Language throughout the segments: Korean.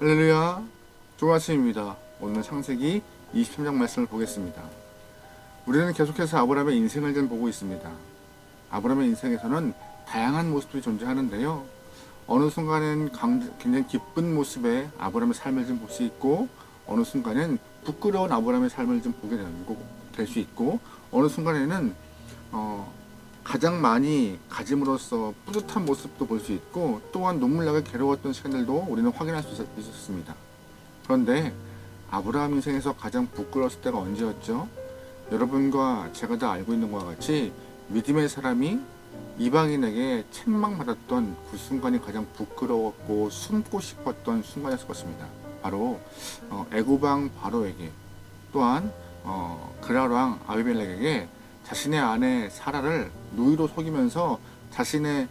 할렐루야. 좋은 아침입니다. 오늘 창세기 23장 말씀을 보겠습니다. 우리는 계속해서 아브라함의 인생을 좀 보고 있습니다. 아브라함의 인생에서는 다양한 모습들이 존재하는데요. 어느 순간엔 강- 굉장히 기쁜 모습의 아브라함의 삶을 좀 볼 수 있고 어느 순간엔 부끄러운 아브라함의 삶을 좀 보게 될수 있고 어느 순간에는 어, 가장 많이 가짐으로써 뿌듯한 모습도 볼 수 있고 또한 눈물 나게 괴로웠던 시간들도 우리는 확인할 수 있었- 있었습니다. 그런데 아브라함 인생에서 가장 부끄러웠을 때가 언제였죠? 여러분과 제가 다 알고 있는 것과 같이 믿음의 사람이 이방인에게 책망받았던 그 순간이 가장 부끄러웠고 숨고 싶었던 순간이었을 것입니다. 바로 어, 애굽왕 바로에게 또한 어, 그랄왕 아비멜렉에게 자신의 아내 사라를 누이로 속이면서 자신의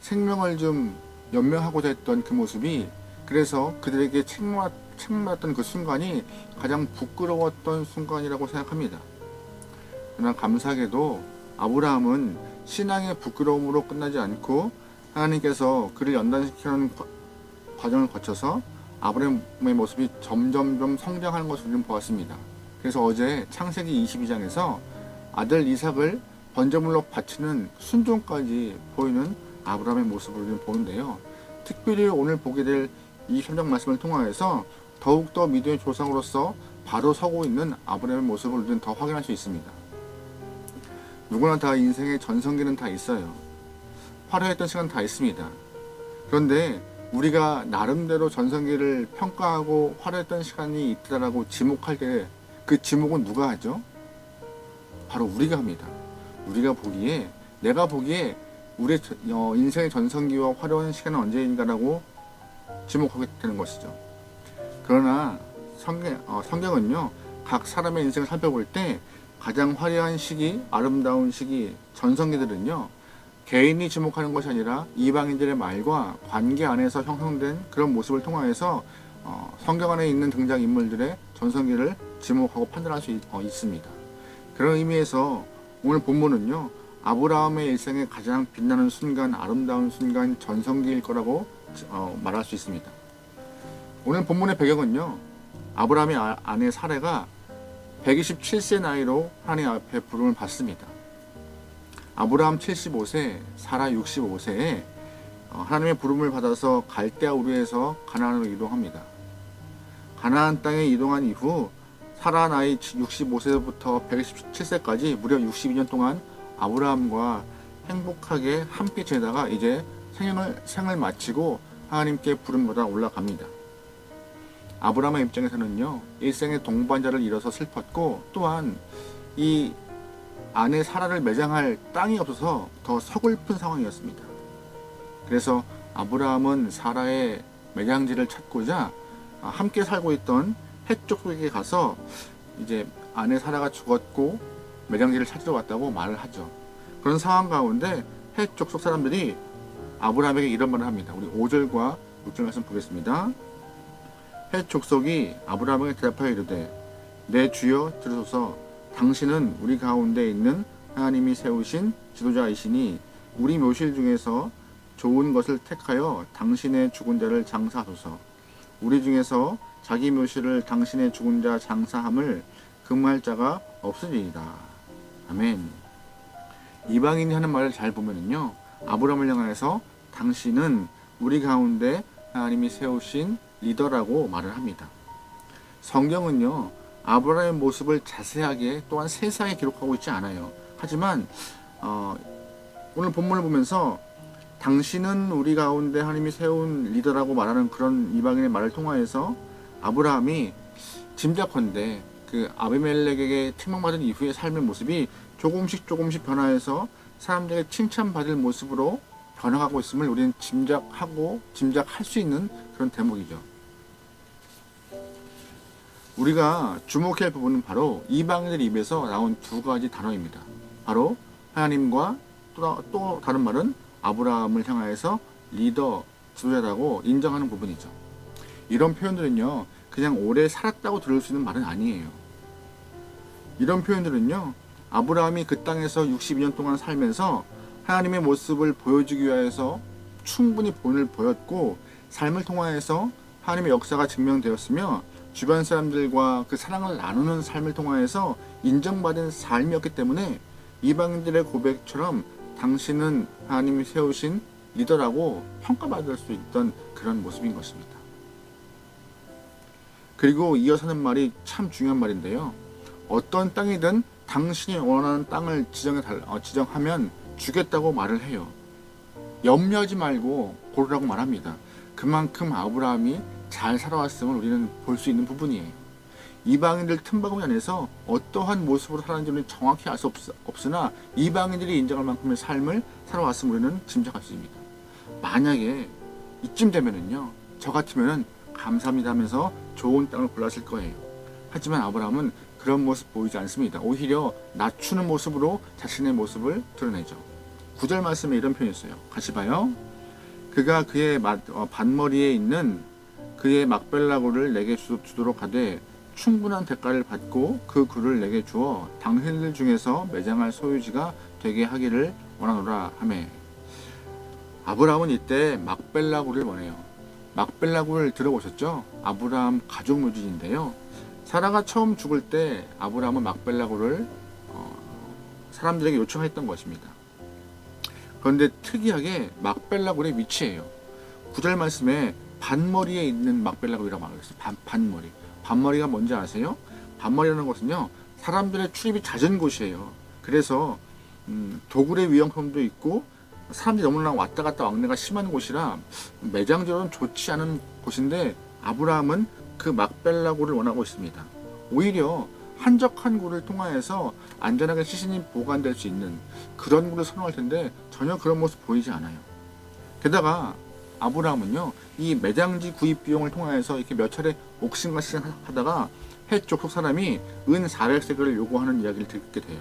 생명을 좀 연명하고자 했던 그 모습이 그래서 그들에게 책망, 책망했던 그 순간이 가장 부끄러웠던 순간이라고 생각합니다. 그러나 감사하게도 아브라함은 신앙의 부끄러움으로 끝나지 않고 하나님께서 그를 연단시키는 과- 과정을 거쳐서 아브라함의 모습이 점점점 성장하는 것을 좀 보았습니다. 그래서 어제 창세기 22장에서 아들 이삭을 번제물로 바치는 순종까지 보이는 아브라함의 모습을 좀 보는데요. 특별히 오늘 보게 될이 현장 말씀을 통하여서 더욱더 믿음의 조상으로서 바로 서고 있는 아브라함의 모습을 더 확인할 수 있습니다. 누구나 다 인생의 전성기는 다 있어요. 화려했던 시간 다 있습니다. 그런데 우리가 나름대로 전성기를 평가하고 화려했던 시간이 있다라고 지목할 때 그 지목은 누가 하죠? 바로 우리가 합니다. 우리가 보기에 내가 보기에 우리의 저- 어, 인생의 전성기와 화려한 시간은 언제인가라고 지목하게 되는 것이죠. 그러나 성경, 어, 성경은요 각 사람의 인생을 살펴볼 때 가장 화려한 시기, 아름다운 시기, 전성기들은요 개인이 지목하는 것이 아니라 이방인들의 말과 관계 안에서 형성된 그런 모습을 통하여서 어, 성경 안에 있는 등장 인물들의 전성기를 지목하고 판단할 수 있, 어, 있습니다. 그런 의미에서 오늘 본문은요 아브라함의 일생에 가장 빛나는 순간, 아름다운 순간, 전성기일 거라고 어, 말할 수 있습니다. 오늘 본문의 배경은요 아브라함의 아- 아내 사레가 127세 나이로 하나님 앞에 부름을 받습니다. 아브라함 75세, 사라 65세에 어, 하나님의 부름을 받아서 갈대아 우르에서 가나안으로 이동합니다. 가나안 땅에 이동한 이후 사라 나이 65세부터 117세까지 무려 62년 동안 아브라함과 행복하게 함께 지내다가 이제 생을, 생을 마치고 하나님께 부름받아 올라갑니다. 아브라함의 입장에서는요, 일생의 동반자를 잃어서 슬펐고, 또한 이 아내 사라를 매장할 땅이 없어서 더 서글픈 상황이었습니다. 그래서 아브라함은 사라의 매장지를 찾고자 아, 함께 살고 있던 헷족속에게 가서 이제 아내 사라가 죽었고 매장지를 찾으러 왔다고 말을 하죠. 그런 상황 가운데 헷족속 사람들이 아브라함에게 이런 말을 합니다. 우리 5절과 6절 말씀 보겠습니다. 헷 족속이 아브라함에게 대답하여 이르되 내 주여 들으소서 당신은 우리 가운데 있는 하나님이 세우신 지도자이시니 우리 묘실 중에서 좋은 것을 택하여 당신의 죽은 자를 장사하소서 우리 중에서 자기 묘실을 당신의 죽은 자 장사함을 금할 자가 없으리이다 아멘 이방인이 하는 말을 잘 보면은요 아브라함을 향하여서 당신은 우리 가운데 하나님이 세우신 리더라고 말을 합니다. 성경은요, 아브라함의 모습을 자세하게 또한 세세하게 기록하고 있지 않아요. 하지만 어, 오늘 본문을 보면서 당신은 우리 가운데 하나님이 세운 리더라고 말하는 그런 이방인의 말을 통하여서 아브라함이 짐작컨대 그 아비멜렉에게 책망받은 이후의 삶의 모습이 조금씩 조금씩 변화해서 사람들에게 칭찬받을 모습으로 변화하고 있음을 우리는 짐작하고 짐작할 수 있는 그런 대목이죠. 우리가 주목해야 할 부분은 바로 이방인들 입에서 나온 두 가지 단어입니다. 바로 하나님과 또, 또 다른 말은 아브라함을 향하여서 리더, 지도자라고 인정하는 부분이죠. 이런 표현들은요, 그냥 오래 살았다고 들을 수 있는 말은 아니에요. 이런 표현들은요, 아브라함이 그 땅에서 62년 동안 살면서 하나님의 모습을 보여주기 위해서 충분히 본을 보였고 삶을 통하여서 하나님의 역사가 증명되었으며 주변 사람들과 그 사랑을 나누는 삶을 통하여서 인정받은 삶이었기 때문에 이방인들의 고백처럼 당신은 하나님이 세우신 리더라고 평가받을 수 있던 그런 모습인 것입니다. 그리고 이어서는 말이 참 중요한 말인데요. 어떤 땅이든 당신이 원하는 땅을 지정해 달, 어, 지정하면 주겠다고 말을 해요. 염려하지 말고 고르라고 말합니다. 그만큼 아브라함이 잘 살아왔음을 우리는 볼 수 있는 부분이에요. 이방인들 틈바구니 안에서 어떠한 모습으로 살았는지는 정확히 알 수 없으나 이방인들이 인정할 만큼의 삶을 살아왔음을 우리는 짐작할 수 있습니다. 만약에 이쯤 되면은요, 저 같으면은 감사합니다 하면서 좋은 땅을 골랐을 거예요. 하지만 아브라함은 그런 모습 보이지 않습니다. 오히려 낮추는 모습으로 자신의 모습을 드러내죠. 구절 말씀에 이런 표현이 있어요. 같이 봐요. 그가 그의 어, 반머리에 있는 그의 막벨라고를 내게 주도록 하되 충분한 대가를 받고 그 굴을 내게 주어 당신들 중에서 매장할 소유지가 되게 하기를 원하노라 하매 아브라함은 이때 막벨라고를 원해요. 막벨라고를 들어보셨죠? 아브라함 가족 묘지인데요. 사라가 처음 죽을 때 아브라함은 막벨라고를 어, 사람들에게 요청했던 것입니다. 그런데 특이하게 막벨라 굴의 위치예요. 구절 말씀에 반머리에 있는 막벨라 굴이라고 말하고 있어요. 반, 반머리. 반머리가 뭔지 아세요? 반머리라는 것은요, 사람들의 출입이 잦은 곳이에요. 그래서 음, 도굴의 위험성도 있고 사람들이 너무나 왔다 갔다 왕래가 심한 곳이라 매장적으로는 좋지 않은 곳인데 아브라함은 그 막벨라굴을 원하고 있습니다. 오히려 한적한 굴을 통하여서 안전하게 시신이 보관될 수 있는 그런 굴을 선호할 텐데 전혀 그런 모습 보이지 않아요. 게다가 아브라함은요 이 매장지 구입 비용을 통하여서 이렇게 몇 차례 옥신과 시하다가 해 족속 사람이 은 400세겔을 요구하는 이야기를 듣게 돼요.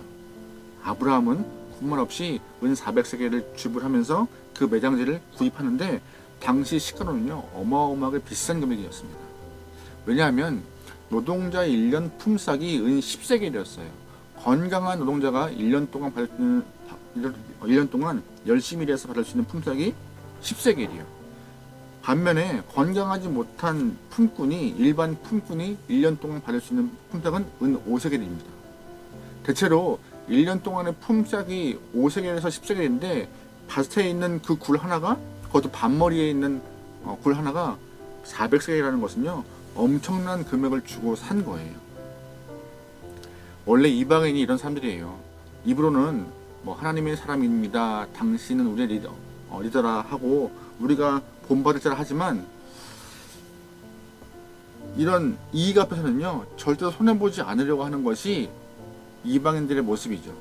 아브라함은 군말 없이 은 400세겔을 지불하면서 그 매장지를 구입하는데 당시 시가로는요 어마어마하게 비싼 금액이었습니다. 왜냐하면 노동자 1년 품삯이 은 10세겔이었어요. 건강한 노동자가 1년 동안 받을 수 있는 1년 동안 열심히 일해서 받을 수 있는 품삯이 10세겔이요. 반면에 건강하지 못한 품꾼이 일반 품꾼이 1년 동안 받을 수 있는 품삯은 은 5세겔입니다. 대체로 1년 동안의 품삯이 5세겔에서 10세겔인데 밭에 있는 그 굴 하나가 그것도 반머리에 있는 어, 굴 하나가 400세겔이라는 것은요 엄청난 금액을 주고 산 거예요. 원래 이방인이 이런 사람들이에요. 입으로는 뭐 하나님의 사람입니다. 당신은 우리의 리더, 어, 리더라 하고 우리가 본받을 자라 하지만 이런 이익 앞에서는요 절대 손해보지 않으려고 하는 것이 이방인들의 모습이죠.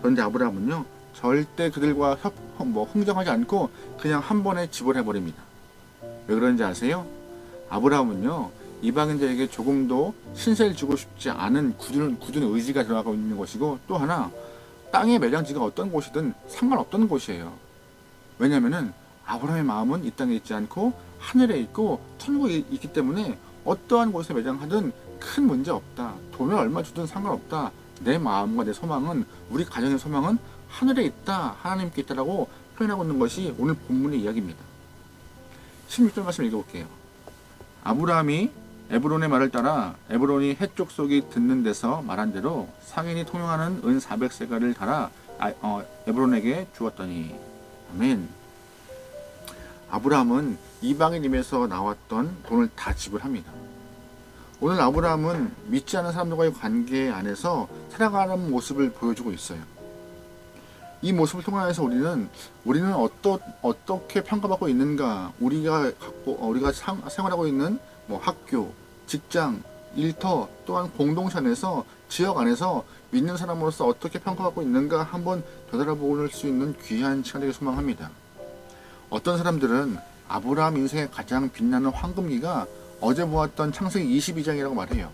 그런데 아브라함은요 절대 그들과 협, 뭐 흥정하지 않고 그냥 한 번에 지불해 버립니다. 왜 그런지 아세요? 아브라함은요 이방인들에게 조금도 신세를 주고 싶지 않은 굳은, 굳은 의지가 들어가고 있는 것이고 또 하나 땅의 매장지가 어떤 곳이든 상관없던 곳이에요. 왜냐하면 아브라함의 마음은 이 땅에 있지 않고 하늘에 있고 천국에 있기 때문에 어떠한 곳에 매장하든 큰 문제 없다. 돈을 얼마 주든 상관없다. 내 마음과 내 소망은 우리 가정의 소망은 하늘에 있다. 하나님께 있다라고 표현하고 있는 것이 오늘 본문의 이야기입니다. 16절 말씀 읽어볼게요. 아브라함이 에브론의 말을 따라 에브론이 해쪽 속이 듣는 데서 말한 대로 상인이 통용하는 은 400세가를 달아 아, 어, 에브론에게 주었더니 아멘. 아브라함은 이방인 임에서 나왔던 돈을 다 지불합니다. 오늘 아브라함은 믿지 않는 사람들과의 관계 안에서 살아가는 모습을 보여주고 있어요. 이 모습을 통하여서 우리는 우리는 어떠, 어떻게 평가받고 있는가, 우리가 갖고 어, 우리가 상, 생활하고 있는 뭐 학교, 직장, 일터 또한 공동체 안에서 지역 안에서 믿는 사람으로서 어떻게 평가받고 있는가 한번 되돌아볼 수 있는 귀한 시간을 소망합니다. 어떤 사람들은 아브라함 인생의 가장 빛나는 황금기가 어제 보았던 창세기 22장이라고 말해요.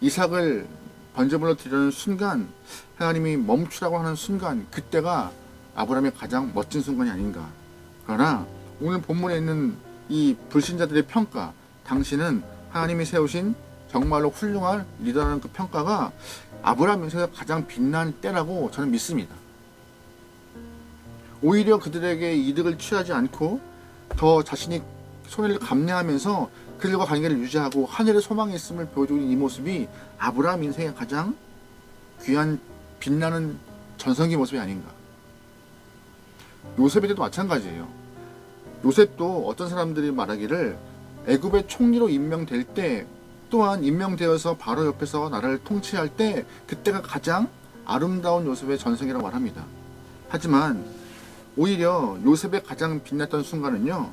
이삭을 번제물로 드리는 순간 하나님이 멈추라고 하는 순간 그때가 아브라함의 가장 멋진 순간이 아닌가. 그러나 오늘 본문에 있는 이 불신자들의 평가 당신은 하나님이 세우신 정말로 훌륭한 리더라는 그 평가가 아브라함 인생에서 가장 빛난 때라고 저는 믿습니다. 오히려 그들에게 이득을 취하지 않고 더 자신이 손해를 감내하면서 그들과 관계를 유지하고 하늘의 소망이 있음을 보여주고 있는 이 모습이 아브라함 인생의 가장 귀한 빛나는 전성기 모습이 아닌가. 요셉에 대도 마찬가지예요. 요셉도 어떤 사람들이 말하기를 애굽의 총리로 임명될 때 또한 임명되어서 바로 옆에서 나라를 통치할 때 그때가 가장 아름다운 요셉의 전성기라고 말합니다. 하지만 오히려 요셉의 가장 빛났던 순간은요.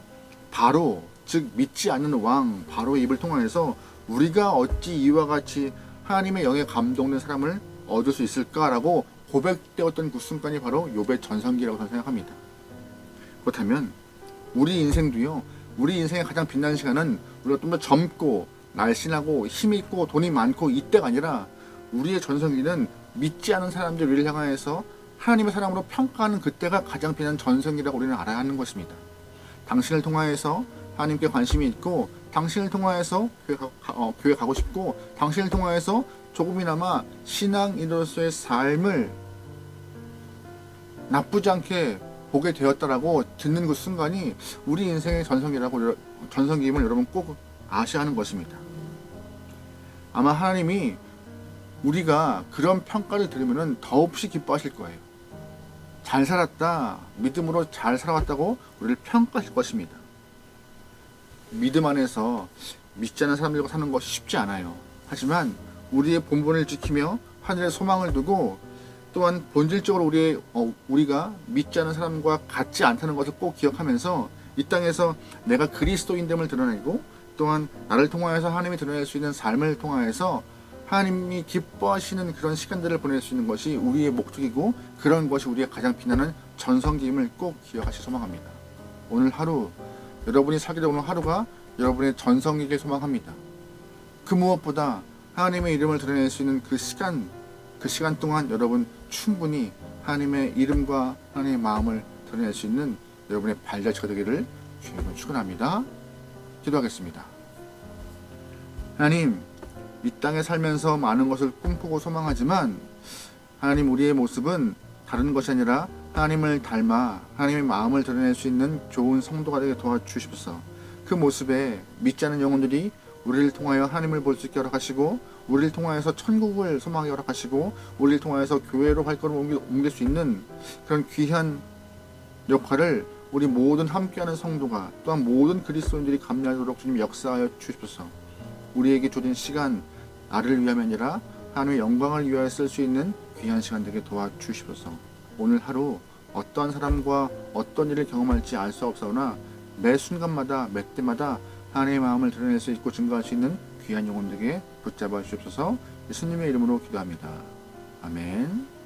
바로 즉 믿지 않는 왕 바로의 입을 통하여서 우리가 어찌 이와 같이 하나님의 영에 감동된 사람을 얻을 수 있을까라고 고백되었던 그 순간이 바로 욥의 전성기라고 저는 생각합니다. 그렇다면 우리 인생도요. 우리 인생의 가장 빛나는 시간은 우리가 좀 더 젊고 날씬하고 힘 있고 돈이 많고 이때가 아니라 우리의 전성기는 믿지 않은 사람들 우리를 향하여서 하나님의 사람으로 평가하는 그때가 가장 빛나는 전성기라고 우리는 알아야 하는 것입니다. 당신을 통하여서 하나님께 관심이 있고 당신을 통하여서 교회, 가, 어, 교회 가고 싶고 당신을 통하여서 조금이나마 신앙인으로서의 삶을 나쁘지 않게 보게 되었다라고 듣는 그 순간이 우리 인생의 전성기라고 전성기임을 여러분 꼭 아셔야 하는 것입니다. 아마 하나님이 우리가 그런 평가를 들으면 더없이 기뻐하실 거예요. 잘 살았다, 믿음으로 잘 살아왔다고 우리를 평가하실 것입니다. 믿음 안에서 믿지 않는 사람들과 사는 것이 쉽지 않아요. 하지만 우리의 본분을 지키며 하늘의 소망을 두고 또한 본질적으로 우리의 어, 우리가 믿지 않는 사람과 같지 않다는 것을 꼭 기억하면서 이 땅에서 내가 그리스도인됨을 드러내고 또한 나를 통하여서 하나님이 드러낼 수 있는 삶을 통하여서 하나님이 기뻐하시는 그런 시간들을 보낼 수 있는 것이 우리의 목적이고 그런 것이 우리의 가장 빛나는 전성기임을 꼭 기억하시 소망합니다. 오늘 하루 여러분이 살게 되는 하루가 여러분의 전성기를 소망합니다. 그 무엇보다 하나님의 이름을 드러낼 수 있는 그 시간 그 시간 동안 여러분 충분히 하나님의 이름과 하나님의 마음을 드러낼 수 있는 여러분의 발자취가 되기를 주님으로 축원합니다. 기도하겠습니다. 하나님, 이 땅에 살면서 많은 것을 꿈꾸고 소망하지만 하나님 우리의 모습은 다른 것이 아니라 하나님을 닮아 하나님의 마음을 드러낼 수 있는 좋은 성도가 되게 도와주십소서. 그 모습에 믿지 않는 영혼들이 우리를 통하여 하나님을 볼 수 있게 허락하시고 우리를 통하여서 천국을 소망하게 허락하시고 우리를 통하여서 교회로 발걸음 옮길 수 있는 그런 귀한 역할을 우리 모든 함께하는 성도가 또한 모든 그리스도인들이 감내하도록 주님 역사하여 주십소서. 우리에게 주어진 시간 나를 위함이 아니라 하나님의 영광을 위하여 쓸 수 있는 귀한 시간 되게 도와주십소서. 오늘 하루 어떠한 사람과 어떤 일을 경험할지 알 수 없사오나 매 순간마다 매 때마다 하나님의 마음을 드러낼 수 있고 증거할 수 있는 귀한 영혼들에게 붙잡아 주옵소서 예수님의 이름으로 기도합니다. 아멘.